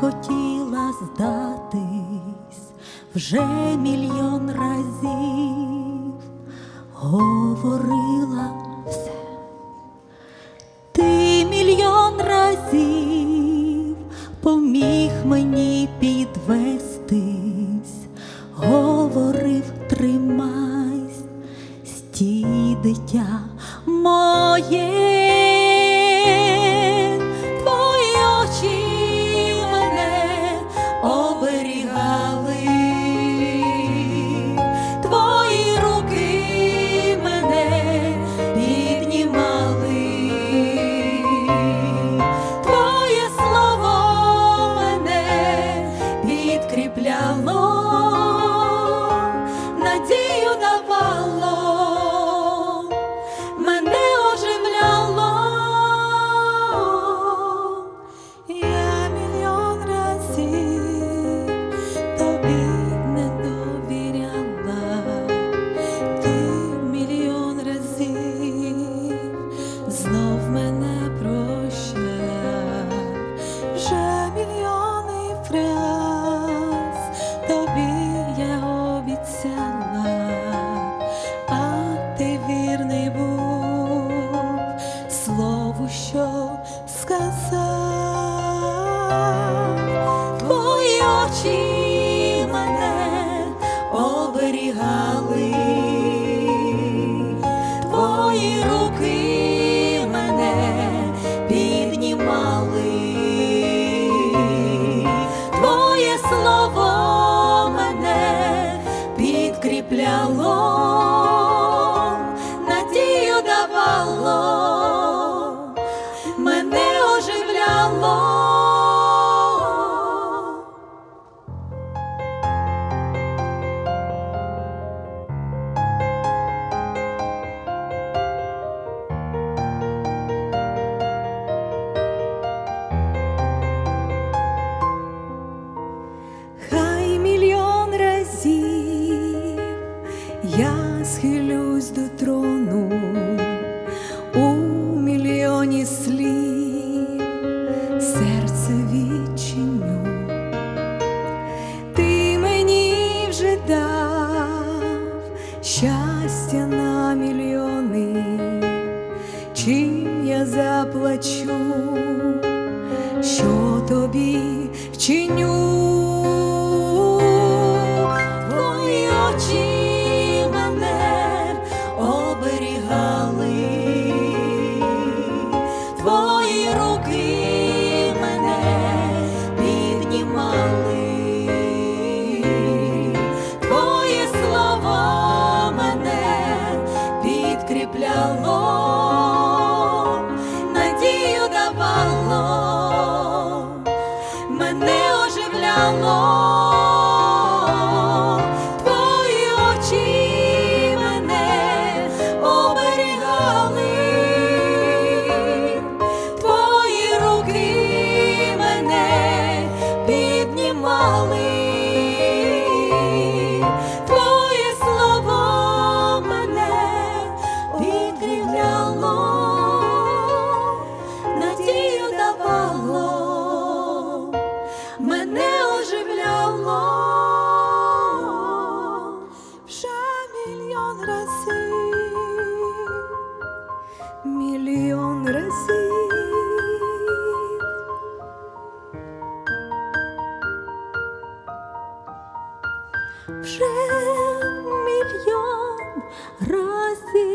хотіла здатись вже мільйон разів, говорила все, ти мільйон разів поміг мені підвестись, говорив, тримайсь, стій дитя моє. through укріпляло, надію давало, мене оживляло. Хай заплачу, що тобі вчиню. вже мільйон разів.